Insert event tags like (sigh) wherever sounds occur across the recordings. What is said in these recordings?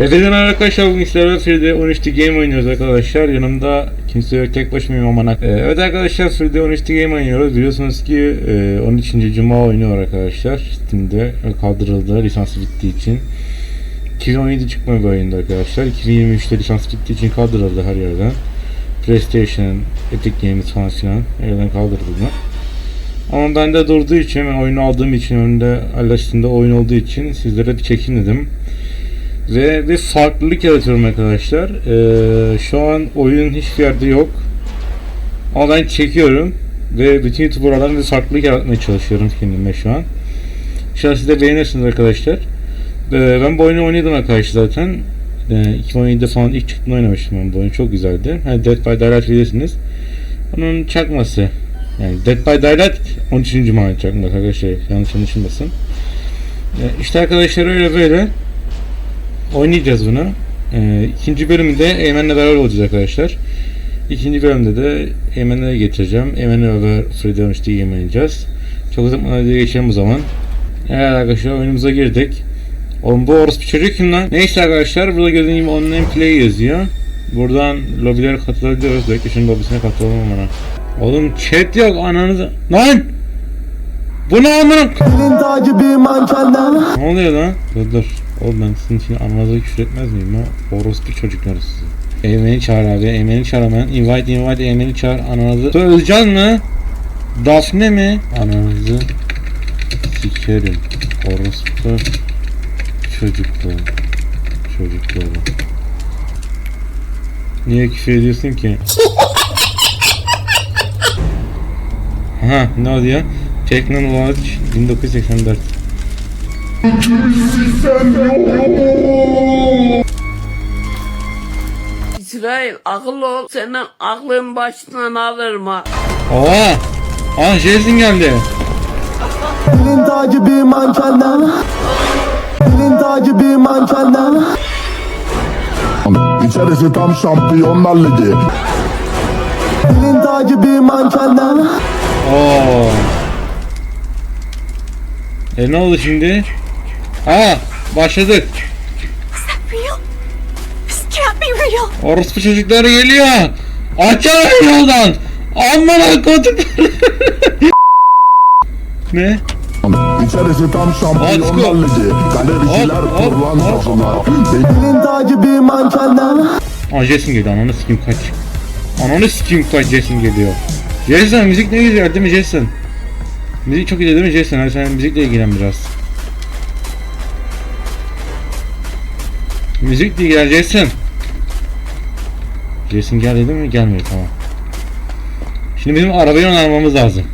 Merhaba arkadaşlar bugün sizlerle Free'de 13'te game oynuyoruz arkadaşlar. Yanımda kimse yok tek başımayım aman ee, Evet arkadaşlar Free'de 13'te game oynuyoruz. Biliyorsunuz ki e, 13. Cuma oyunu var arkadaşlar. Steam'de kaldırıldı lisansı bittiği için. 2017 çıkma bir oyundu arkadaşlar. 2023'te lisans bittiği için kaldırıldı her yerden. PlayStation, Epic Games falan filan yerden kaldırıldı. Ama bende durduğu için ben oyunu aldığım için önünde Allah'ın oyun olduğu için sizlere bir çekin dedim ve bir farklılık yaratıyorum arkadaşlar. Ee, şu an oyun hiçbir yerde yok. Ama ben çekiyorum. Ve bütün YouTuber'lardan bir farklılık yaratmaya çalışıyorum kendime şu an. İnşallah siz de beğenirsiniz arkadaşlar. Ee, ben bu oyunu oynadım arkadaşlar zaten. Ee, 2017'de falan ilk çıktığında oynamıştım ben bu oyun. Çok güzeldi. Hani Dead by Daylight bilirsiniz. Onun çakması. Yani Dead by Daylight 13. Cuma çakması arkadaşlar. Yanlış anlaşılmasın. Ee, işte arkadaşlar öyle böyle oynayacağız bunu. Ee, ikinci bölümünde Eymen'le beraber olacağız arkadaşlar. İkinci bölümde de Eymen'e getireceğim. Eymen'le beraber Freedom işte oynayacağız. Çok uzatmadan hadi geçelim o zaman. Evet arkadaşlar oyunumuza girdik. Oğlum bu orospu çocuk kim lan? Neyse arkadaşlar burada gördüğünüz gibi online play yazıyor. Buradan lobilere katılabiliyoruz. Belki şimdi lobisine katılalım bana. Oğlum chat yok ananızı. Lan! Bu ne amına? Elin Ne oluyor lan? Dur dur. Oğlum ben sizin için ananıza küfür etmez miyim ha? Orospu çocukları sizi. Eymen'i çağır abi. Eymen'i çağır hemen. Invite invite Eymen'i çağır. Ananızı. Özcan mı? Dafne mi? Ananızı sikerim. Orospu çocukları. Çocukları. Niye küfür ediyorsun ki? (laughs) Ha ne diyor? Technology 1984. İsrail akıllı ol senin aklın başından alırım ha. Oha! Ah Jason geldi. Elin dağ gibi mankenler Elin dağ gibi mankenler İçerisi tam şampiyonlar ligi. Elin dağ gibi mankenler Oo. E ne oldu şimdi? Aa başladık. real? This can't be real. Orospu çocukları geliyor. Açın yoldan. Aman kodukları. (laughs) ne? İçerisi tam şampiyonlar ligi. Galericiler sazılar. Elin dağ gibi mankenler Aa Jason geliyor. Ananı sikim kaç. Ananı sikim kaç Jason geliyor. Jason müzik ne güzel değil mi Jason? Müzik çok iyi değil mi Jason? Hadi sen müzikle ilgilen biraz. Müzikle ilgilen Jason. Jason gel dedi mi? Gelmiyor tamam. Şimdi bizim arabayı onarmamız lazım.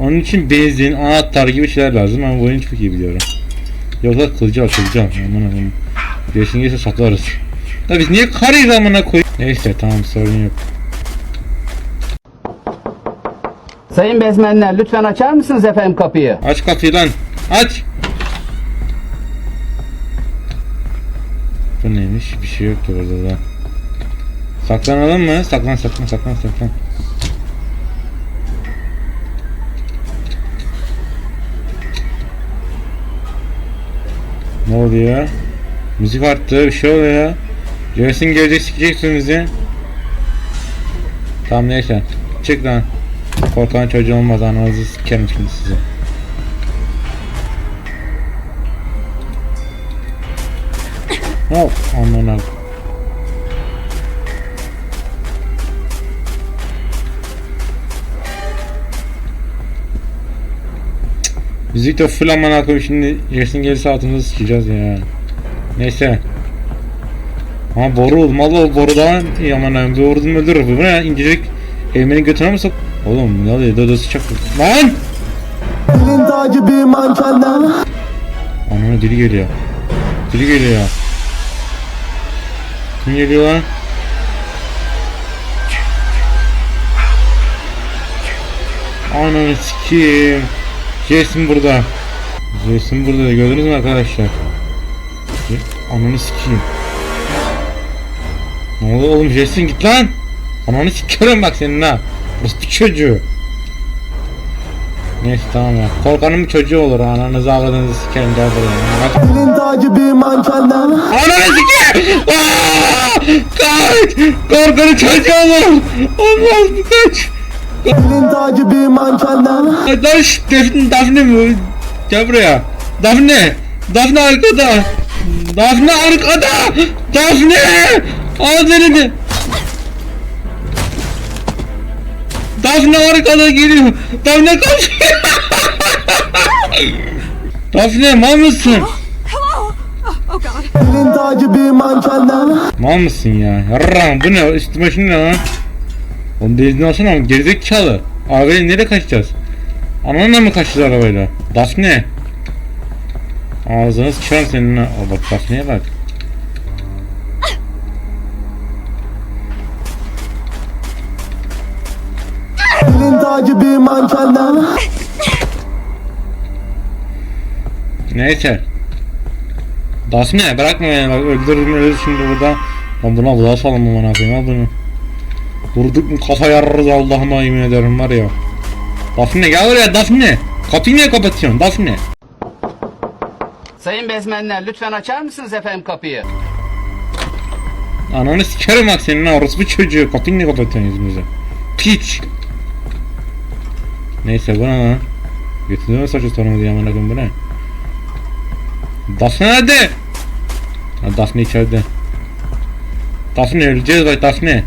Onun için benzin, anahtar gibi şeyler lazım. Ben bu oyunu çok iyi biliyorum. Yoksa kılıcı açılacağım. Aman aman. Jason gelirse saklarız. Da biz niye karıyız amına koy? Neyse tamam sorun yok. Sayın bezmenler lütfen açar mısınız efendim kapıyı? Aç kapıyı lan. Aç. Bu neymiş? Bir şey yok ki burada da. Saklanalım mı? Saklan saklan saklan saklan. Ne oluyor? Müzik arttı, bir şey oluyor. Jason gelecek sikecek bizi. Tamam neyse. Çık lan. Korkan çocuğu olmaz ananızı sikerim şimdi size. Aman abi. Müzik de full aman akım şimdi Jason gelirse altımızı sıçacağız ya. Neyse. Ama boru olmalı o borudan iyi aman abi bir vurdum öldürür bu ne incecik Elmenin götüne mi sok? Oğlum ne oluyor dodo sıçak Lan! Elin dağ gibi mankenler Ananı dili geliyor. Dili geliyor. Kim geliyor lan? Ananı sikeyim. Jason burada. Jason burada gördünüz mü arkadaşlar? Ananı sikeyim. Ne oldu oğlum Jason git lan. Ananı sikerim bak senin ha. Burası bir çocuğu. Neyse tamam ya. Korkanın çocuğu olur. Ananızı avradınızı sikerim gel buraya. Bak. Elin takibi mankenler Ananı sikeyim. Aa! Kaç. Korkanın çocuğu olur. Olmaz bu kaç. Elin takibi mankenler Lan şşt, Defne, Defne mi? Gel buraya. Defne. Defne arkada. Defne arkada. Defne. Al beni de. Defne arkada geliyor. Defne kaç. (laughs) Defne mal mısın? Elin takibi mankenler Mal mısın ya? Yarram bu ne? Üstüme şimdi ne lan? Onu denizden alsana ama gerizekalı. Arabayla nereye kaçacağız? Ananla mı kaçacağız arabayla? Daphne. Ağzını sıçarım senin ha. Aa, bak Daphne'ye bak. Takibi mankenler Neyse. Daphne bırakma beni bak öldürürüm ölür şimdi burada. Lan buna bulaşalım salım aman koyayım bunu. Vurduk mu kafa yararız Allah'ıma yemin ederim var ya. Daphne gel buraya Daphne. Kapıyı niye kapatıyorsun Daphne? Sayın bezmenler lütfen açar mısınız efendim kapıyı? Ananı sikerim bak senin orospu çocuğu. Kapıyı niye kapatıyorsun yüzümüze? Piç. Neyse bu ne lan? Götürdün saçı sorunu diye amına bu ne? Daphne nerede? Ha, Daphne içeride. Daphne öleceğiz bak Daphne.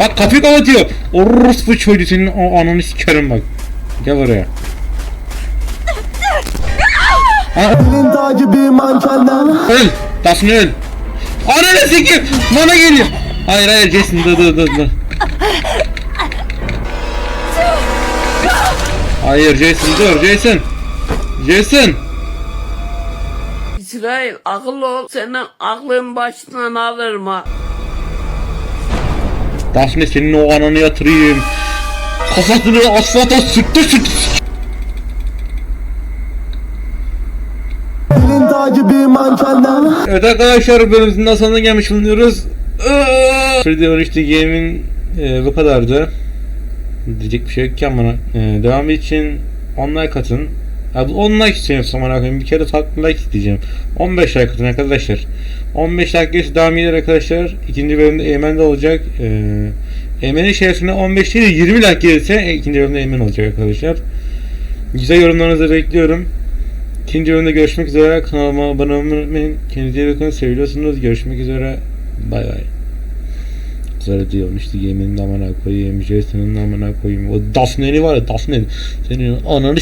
Bak kapıyı kapatıyor. Orospu çocuğu senin o ananı sikerim bak. Gel oraya. Elin takibi mankenler Öl. Daphne öl. Ananı sikeyim. Bana geliyor. Hayır hayır Jason dur dur dur dur. Hayır Jason dur Jason. Jason. İsrail akıllı ol. Senin aklın başından alırım ha. Daphne senin o ananı yatırayım. Kafasını asfalta sıktı sıktı. Elin takibi mankenler Evet arkadaşlar bölümümüzün sonuna gelmiş bulunuyoruz. Freddy 13 Game'in e, bu kadardı. Diyecek bir şey yok ki ama e, devamı için 10 like atın. Ya bu 10 like istiyorum zaman koyayım. Bir kere farklı like isteyeceğim. 15 like atın arkadaşlar. 15 like gelirse devam eder arkadaşlar. İkinci bölümde Eymen de olacak. E, Eymen'in şerefine 15 değil de 20 like gelirse e, ikinci bölümde Eymen olacak arkadaşlar. Güzel yorumlarınızı bekliyorum. İkinci bölümde görüşmek üzere. Kanalıma abone olmayı unutmayın. Kendinize iyi bakın. Seviyorsunuz. Görüşmek üzere. Bay bay. Güzel diyor işte yemeğinin amına koyayım. Jason'ın amına koyayım. O Daphne'ni var ya Daphne. Senin ananı